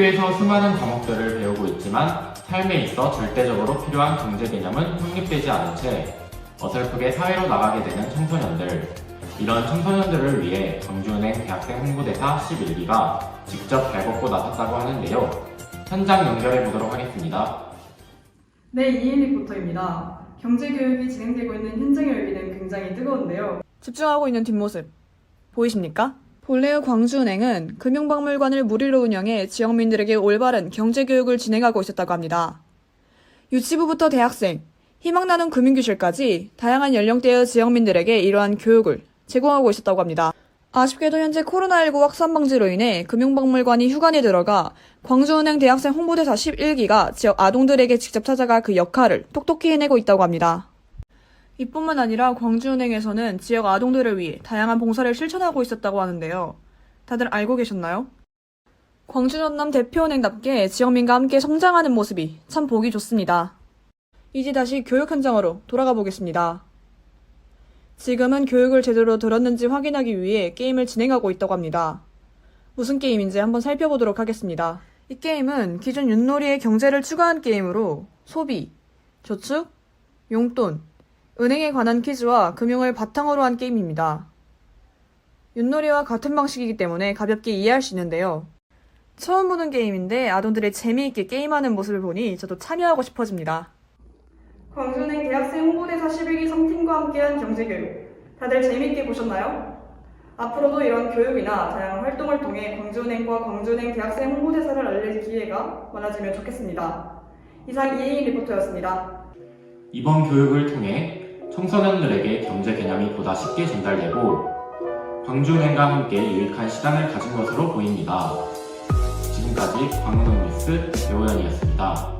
학교에서 수많은 과목들을 배우고 있지만 삶에 있어 절대적으로 필요한 경제 개념은 확립되지 않은 채 어설프게 사회로 나가게 되는 청소년들. 이런 청소년들을 위해 광주은행 대학생 홍보대사 11기가 직접 발벗고 나섰다고 하는데요. 현장 연결해 보도록 하겠습니다. 네, 이인 리포터입니다. 경제교육이 진행되고 있는 현장의 열기는 굉장히 뜨거운데요. 집중하고 있는 뒷모습 보이십니까? 본래의 광주은행은 금융박물관을 무료로 운영해 지역민들에게 올바른 경제교육을 진행하고 있었다고 합니다. 유치부부터 대학생, 희망나는 금융교실까지 다양한 연령대의 지역민들에게 이러한 교육을 제공하고 있었다고 합니다. 아쉽게도 현재 코로나19 확산 방지로 인해 금융박물관이 휴관에 들어가 광주은행 대학생 홍보대사 11기가 지역 아동들에게 직접 찾아가 그 역할을 똑똑히 해내고 있다고 합니다. 이뿐만 아니라 광주은행에서는 지역 아동들을 위해 다양한 봉사를 실천하고 있었다고 하는데요. 다들 알고 계셨나요? 광주 전남 대표은행답게 지역민과 함께 성장하는 모습이 참 보기 좋습니다. 이제 다시 교육 현장으로 돌아가 보겠습니다. 지금은 교육을 제대로 들었는지 확인하기 위해 게임을 진행하고 있다고 합니다. 무슨 게임인지 한번 살펴보도록 하겠습니다. 이 게임은 기존 윷놀이의 경제를 추가한 게임으로 소비, 저축, 용돈, 은행에 관한 퀴즈와 금융을 바탕으로 한 게임입니다. 윷놀이와 같은 방식이기 때문에 가볍게 이해할 수 있는데요. 처음 보는 게임인데 아동들이 재미있게 게임하는 모습을 보니 저도 참여하고 싶어집니다. 광주은행 대학생 홍보대사 11기 성팀과 함께한 경제교육. 다들 재미있게 보셨나요? 앞으로도 이런 교육이나 다양한 활동을 통해 광주은행과 광주은행 대학생 홍보대사를 알릴 기회가 많아지면 좋겠습니다. 이상 이혜인 리포터였습니다. 이번 교육을 통해 청소년들에게 경제 개념이 보다 쉽게 전달되고 광주은행과 함께 유익한 시간을 가진 것으로 보입니다. 지금까지 광운동 뉴스 배우연이었습니다.